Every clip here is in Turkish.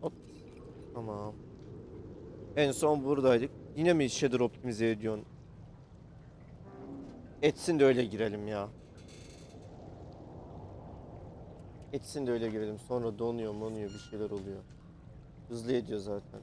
Hop. Tamam. En son buradaydık. Yine mi shader optimize ediyorsun? Etsin de öyle girelim ya. Etsin de öyle girelim. Sonra donuyor monuyor bir şeyler oluyor. Hızlı ediyor zaten.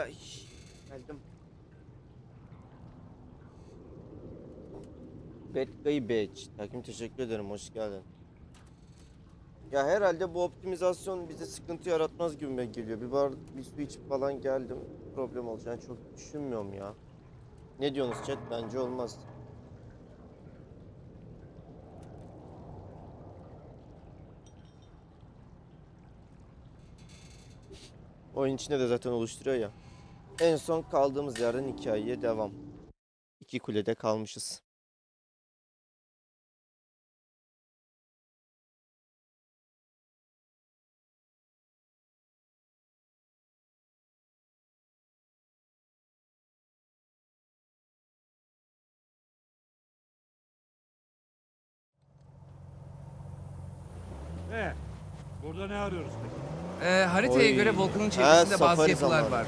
Ay. Geldim. Guy Badge. Takım teşekkür ederim. Hoş geldin. Ya herhalde bu optimizasyon bize sıkıntı yaratmaz gibime geliyor. Bir bar bir su içip falan geldim. Problem olacağını çok düşünmüyorum ya. Ne diyorsunuz chat? Bence olmaz. Oyun içinde de zaten oluşturuyor ya. En son kaldığımız yerden hikayeye devam. İki kulede kalmışız. Ee, burada ne arıyoruz peki? Ee, haritaya Oy. göre volkanın çevresinde bazı safari yapılar zamanı. var.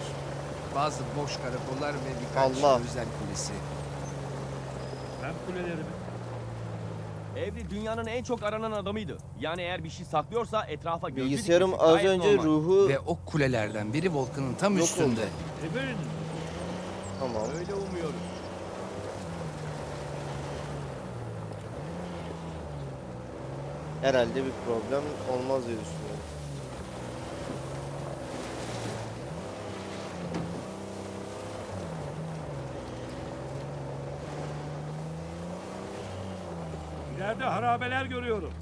Bazı boş karakollar ve birkaç Allah. özel kulesi. Hem kuleleri mi? Evri dünyanın en çok aranan adamıydı. Yani eğer bir şey saklıyorsa etrafa gözü Bilgisayarım dikmesi az gayet önce normal. ruhu... Ve o kulelerden biri volkanın tam Yok üstünde. oldu. Everin mi? Tamam. Öyle umuyoruz. Herhalde bir problem olmaz diye düşünüyorum. İleride harabeler görüyorum.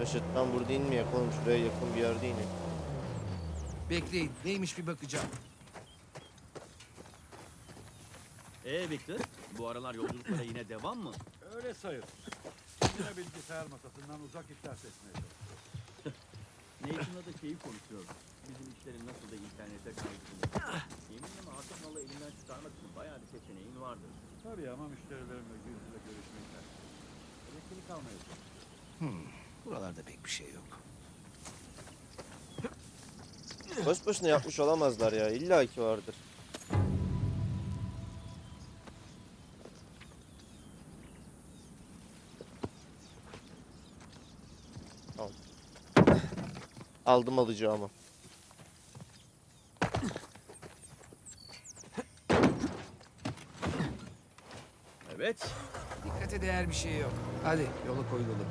Reşit ben burada inmeyek oğlum şuraya yakın bir yerde inek. Bekleyin neymiş bir bakacağım. Ee Victor, bu aralar yolculuklara yine devam mı? Öyle sayılır. Yine bilgisayar masasından uzak işler seçmeye çalışıyorum. Nathan'la da şeyi konuşuyoruz. Bizim işlerin nasıl da internete kaydedildiğini. Eminim artık malı elinden çıkarmak için bayağı bir seçeneğin vardır. Tabii ama müşterilerimle yüz yüze görüşmekten. Elektrik almaya. Hmm, buralarda pek bir şey yok. Boş boşuna yapmış olamazlar ya. İlla ki vardır. Aldım alacağımı. Evet. Dikkate değer bir şey yok. Hadi yola koyulalım.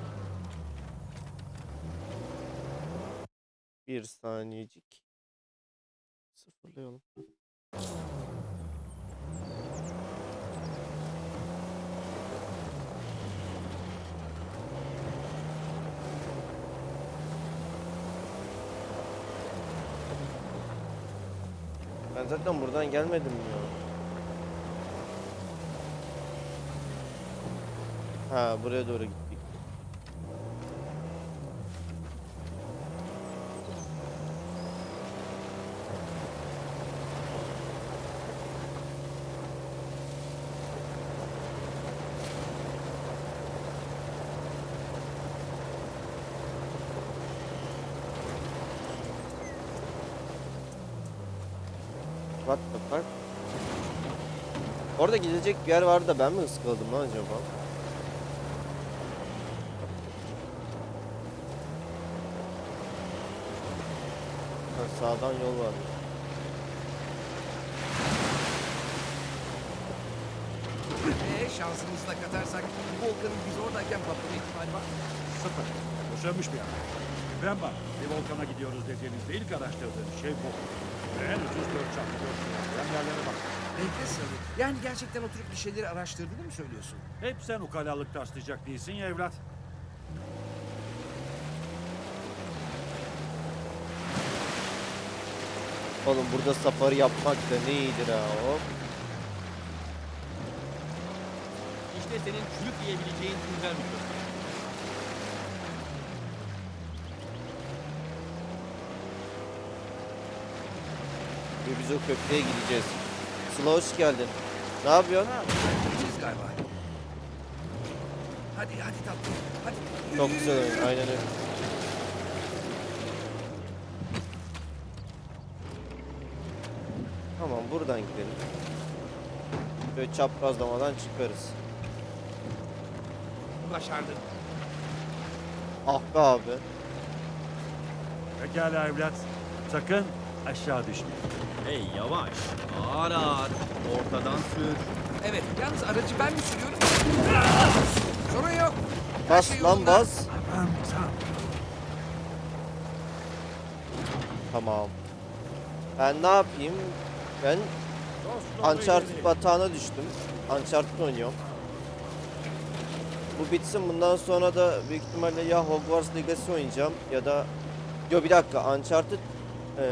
Bir saniyecik. Sıfırlayalım. Ben zaten buradan gelmedim ya. Ha buraya doğru gittik. What the fuck? Orada gidecek bir yer vardı da ben mi ıskaladım lan acaba? Ha, sağdan yol var. Ee, şansımızı da katarsak bu volkanın biz oradayken patlama ihtimali var. Sıfır. Boşanmış bir adam. Ben bak, bir volkana gidiyoruz dediğinizde ilk araştırdığım şey bu. Ve en ucuz dört çarpı dört kilometre yerlere bak. Bekle Sarı. Yani gerçekten oturup bir şeyleri araştırdığını mı söylüyorsun? Hep sen ukalalık taslayacak değilsin ya evlat. Oğlum burada safari yapmak da ne iyidir ha hop. İşte senin çürük yiyebileceğin bir köpek. Ve biz o köprüye gideceğiz. Sıla hoş geldin. Ne yapıyorsun? Gideceğiz galiba. Hadi hadi tatlım. Hadi. Çok güzel oyun. Aynen öyle. Buradan gidelim. Böyle çaprazlamadan çıkarız. Başardın. Ah be abi. Pekala evlat. Sakın aşağı düşme. Hey yavaş. Ağır ağır. Ortadan sür. Evet, yalnız aracı ben mi sürüyorum? Sorun yok. Her Bas şey lan yolunda. bas. Tamam tamam. Tamam. Ben ne yapayım? Ben Uncharted batağına düştüm. Uncharted oynuyorum. Bu bitsin bundan sonra da büyük ihtimalle ya Hogwarts Legacy oynayacağım ya da Yo bir dakika Uncharted eee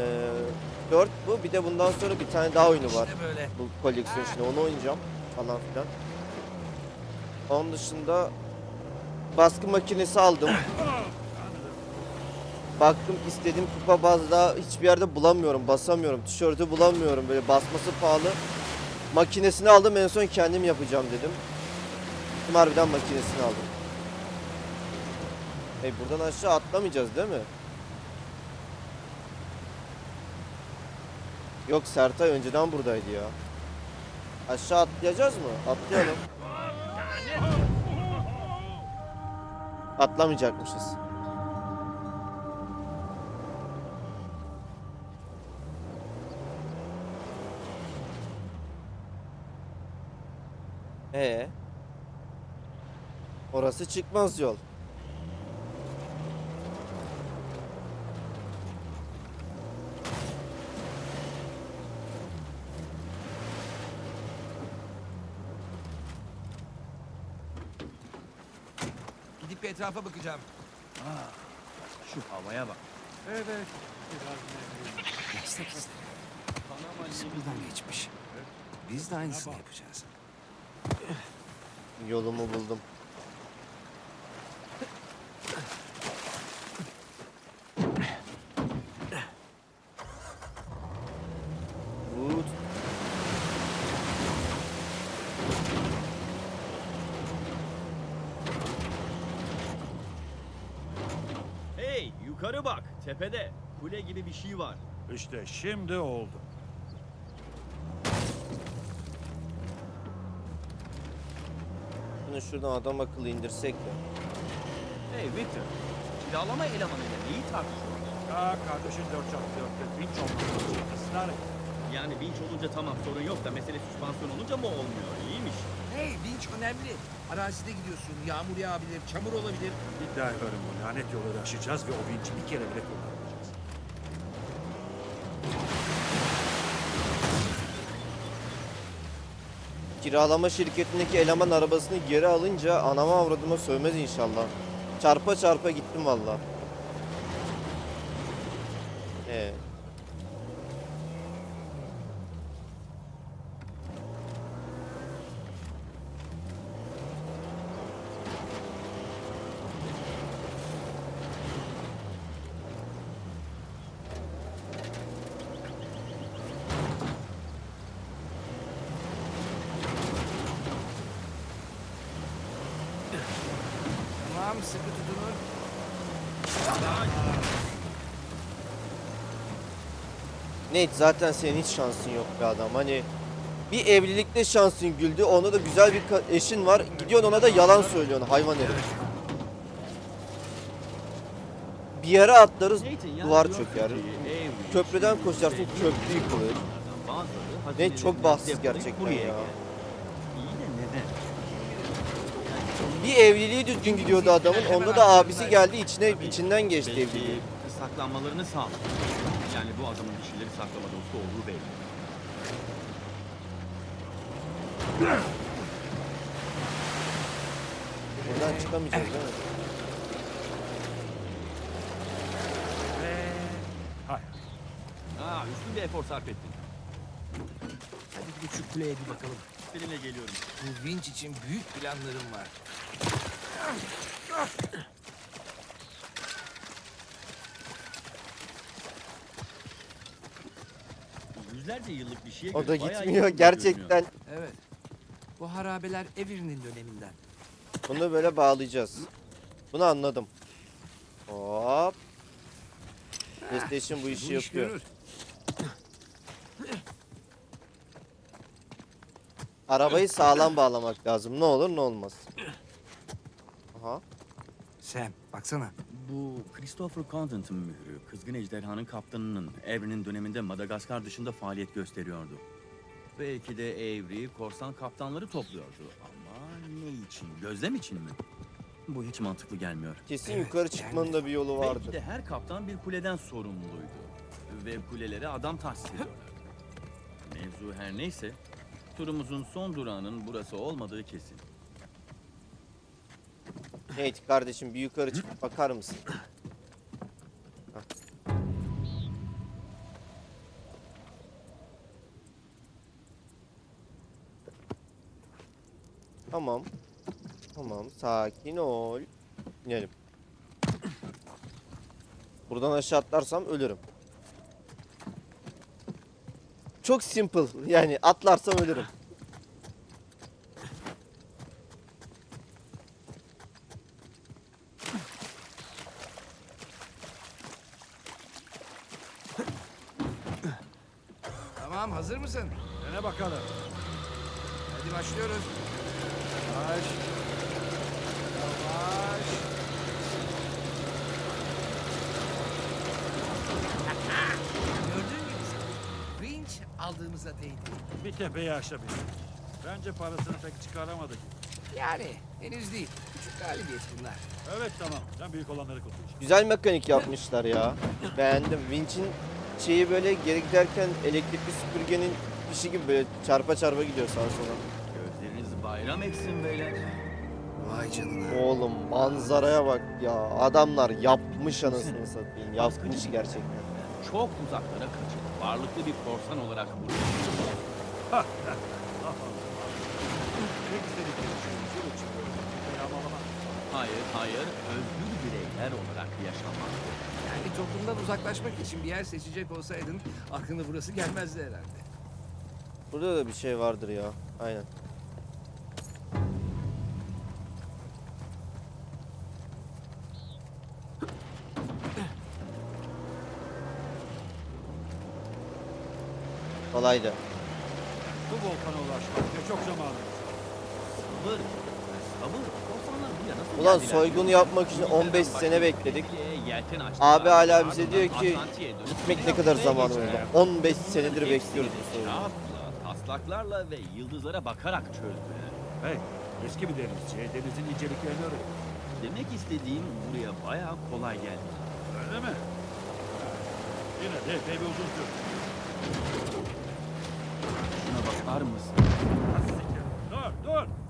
4 bu. Bir de bundan sonra bir tane daha oyunu var. İşte böyle. Bu koleksiyon şimdi onu oynayacağım falan filan. Onun dışında baskı makinesi aldım. Baktım istediğim kupa bazda hiçbir yerde bulamıyorum, basamıyorum. Tişörtü bulamıyorum böyle basması pahalı. Makinesini aldım en son kendim yapacağım dedim. Gittim harbiden makinesini aldım. E buradan aşağı atlamayacağız değil mi? Yok Sertay önceden buradaydı ya. Aşağı atlayacağız mı? Atlayalım. Atlamayacakmışız. Ee. Orası çıkmaz yol. Gidip bir etrafa bakacağım. Şu havaya bak. Evet. Biraz. Biz de aynısını yapacağız. Yolumu buldum. Hey yukarı bak tepede. Kule gibi bir şey var. İşte şimdi oldu. Bunu şuradan adam akıllı indirsek ya. Hey Victor. Kiralama elemanıyla neyi tartışıyorsun? Ya kardeşin 4x4'te vinç olması için ısrar et. Yani vinç olunca tamam sorun yok da mesele süspansiyon olunca mı olmuyor? İyiymiş. Hey vinç önemli. Arazide gidiyorsun. Yağmur yağabilir, çamur olabilir. İddia ederim bu lanet yolları aşacağız ve o vinci bir kere bile kullanmayacağız. Kiralama şirketindeki eleman arabasını geri alınca anama avradıma sövmez inşallah. Çarpa çarpa gittim valla. Ee. Nate zaten senin hiç şansın yok be adam. Hani bir evlilikte şansın güldü. Onda da güzel bir eşin var. Gidiyorsun ona da yalan söylüyorsun hayvan herif. Bir yere atlarız duvar çöker. Köprüden koşarsın köprü yıkılır. Ne çok bahtsız gerçekten ya. Bir evliliği düzgün gidiyordu adamın. Onda da abisi geldi içine içinden geçti evliliği. saklanmalarını sağladı. Yani bu adamın bir şeyleri saklama dostu olduğu belli. Buradan çıkamayacağız değil mi? Ve... Hayır. Aa, üstün bir efor sarf ettin. Hadi gidip şu kuleye bir bakalım. Seninle geliyorum. Bu vinç için büyük planlarım var. Yüzlerce yıllık bir şeye O göre da bayağı gitmiyor iyi görünüyor. gerçekten. Evet. Bu harabeler Everin'in döneminden. Bunu böyle bağlayacağız. Bunu anladım. Hop. PlayStation bu işi Bu iş yapıyor. görür. Arabayı sağlam bağlamak lazım. Ne olur ne olmaz. Aha. Sam baksana. Bu Christopher Condon'ın mührü, Kızgın Ejderhanın kaptanının Avery'nin döneminde Madagaskar dışında faaliyet gösteriyordu. Belki de Avery korsan kaptanları topluyordu ama ne için? Gözlem için mi? Bu hiç mantıklı gelmiyor. Kesin Evet, yukarı çıkmanın da bir yolu Belki vardı. de her kaptan bir kuleden sorumluydu. Ve kulelere adam tahsis ediyorlar. Mevzu her neyse, turumuzun son durağının burası olmadığı kesin. Nate kardeşim bir yukarı çıkıp bakar mısın? Tamam. Tamam sakin ol. İnelim. Buradan aşağı atlarsam ölürüm. Çok simple. Yani atlarsam ölürüm. Tamam hazır mısın? Dene bakalım. Hadi başlıyoruz. Yavaş. Yavaş. Gördüğün gibi sen. Vinç aldığımıza değdi. Bir tepeyi aşabilir. Bence parasını pek çıkaramadı gibi. Yani henüz değil. Küçük galibiyet bunlar. Evet tamam. Sen büyük olanları kurtulacaksın. Güzel mekanik yapmışlar ya. Beğendim. Winch'in şeyi böyle geri giderken elektrikli süpürgenin işi gibi böyle çarpa çarpa gidiyor sağa sola. Gözleriniz bayram etsin beyler. Vay canına. Oğlum manzaraya bak ya. Adamlar yapmış anasını satayım. Yapmış gerçekten. Çok uzaklara kaçıp varlıklı bir korsan olarak buraya. Hayır, hayır. Özgür bireyler olarak yaşamak. Yani toplumdan uzaklaşmak için bir yer seçecek olsaydın aklına burası gelmezdi herhalde. Burada da bir şey vardır ya. Aynen. Kolaydı. Bu volkana ulaşmak ne çok zamanımız. Sabır. Sabır. Korsanlar buraya nasıl Ulan soygunu yapmak için Denizlerden 15 başka sene bekledik. Abi hala bize diyor ki gitmek ne kadar zaman oldu? 15 senedir bekliyoruz bu soygunu. taslaklarla ve yıldızlara bakarak çözdü. Hey, eski bir denizci. Denizin inceliklerini öğren. Demek istediğim buraya bayağı kolay geldi. Öyle mi? Yine de epey bir uzun sürdü. Şuna bakar mısın? Dur, dur.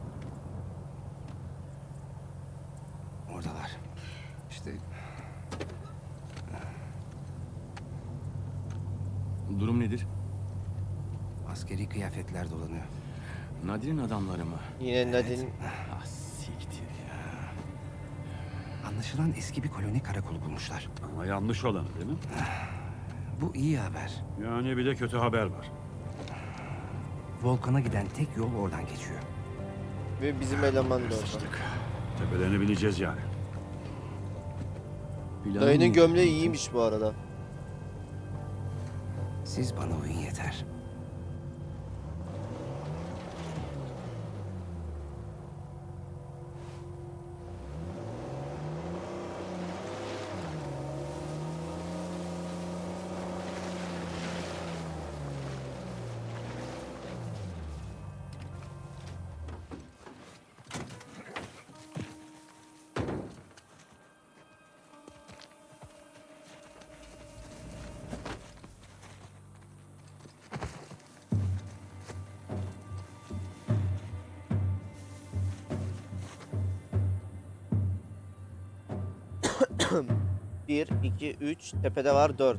Nedir? askeri kıyafetler dolanıyor. Nadir'in adamları mı? Yine Nadine Ah siktir ya. Anlaşılan eski bir koloni karakolu bulmuşlar. Ama yanlış olanı değil mi? Bu iyi haber. Yani bir de kötü haber var. Volkan'a giden tek yol oradan geçiyor. ve bizim eleman da orada. Sıçtık. Tepelerine bineceğiz yani. Planın Dayının gömleği iyiymiş bu arada. Siz bana uyun yeter. Bir, iki, üç. Tepede var dört.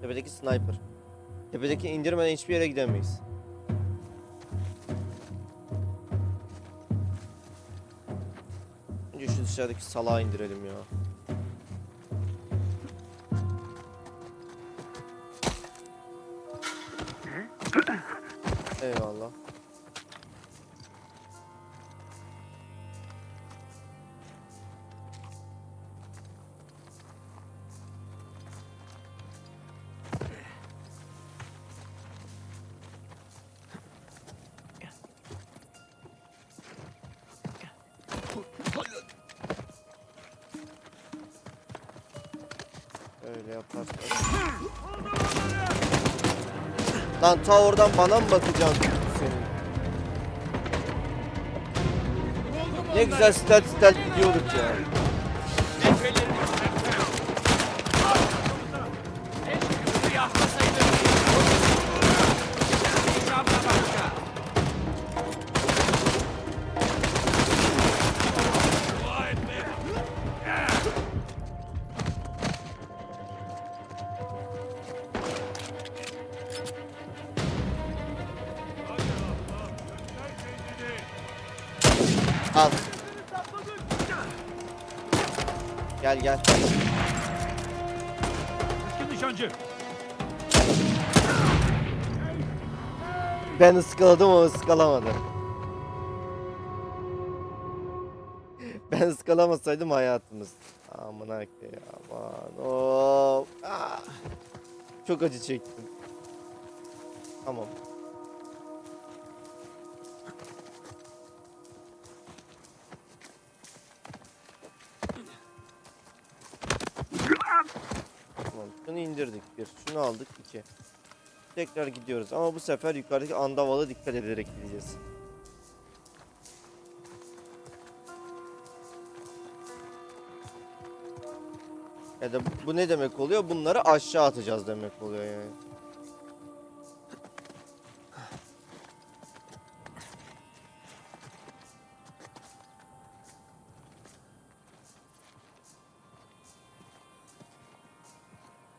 Tepedeki sniper. Tepedeki indirmeden hiçbir yere gidemeyiz. Önce şu dışarıdaki salağı indirelim ya. Yaparsak. Lan ta oradan bana mı bakacaksın senin? Ne güzel stealth stealth gidiyorduk ya. Ben ıskaladım o ıskalamadı. Ben ıskalamasaydım hayatımız. Aman ya aman of. Ah. Çok acı çektim. Tamam. Tamam. Şunu indirdik bir. Şunu aldık iki. Tekrar gidiyoruz ama bu sefer yukarıdaki andavalı dikkat ederek gideceğiz. Ya da bu ne demek oluyor? Bunları aşağı atacağız demek oluyor yani.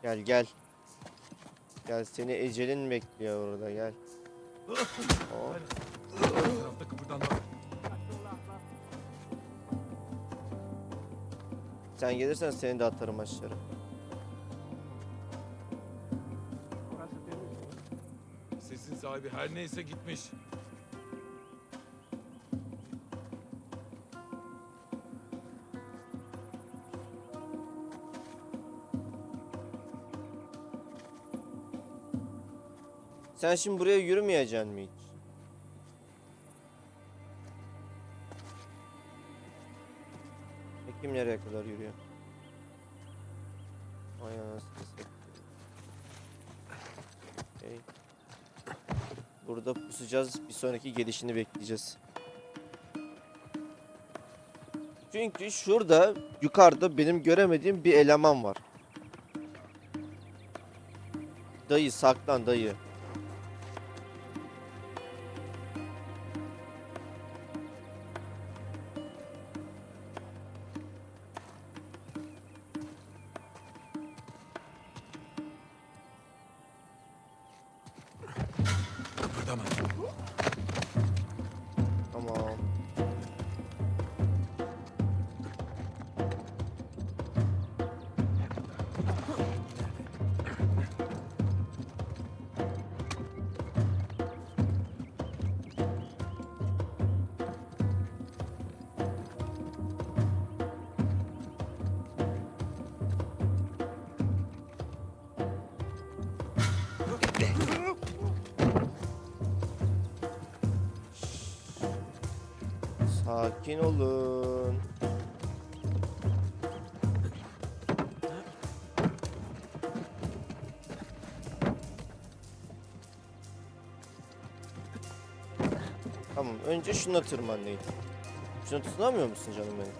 Gel gel. Gel seni ecelin bekliyor orada gel. Sen gelirsen seni de atarım aşağı. Sesin sahibi her neyse gitmiş. Sen şimdi buraya yürümeyeceksin mi hiç? Bakayım nereye kadar yürüyor. Ay anasını. Okey. Burada pusacağız. Bir sonraki gelişini bekleyeceğiz. Çünkü şurada yukarıda benim göremediğim bir eleman var. Dayı saklan dayı. Sakin olun. Tamam, önce şuna tırmanlayın. Şuna tutunamıyor musun canım benim?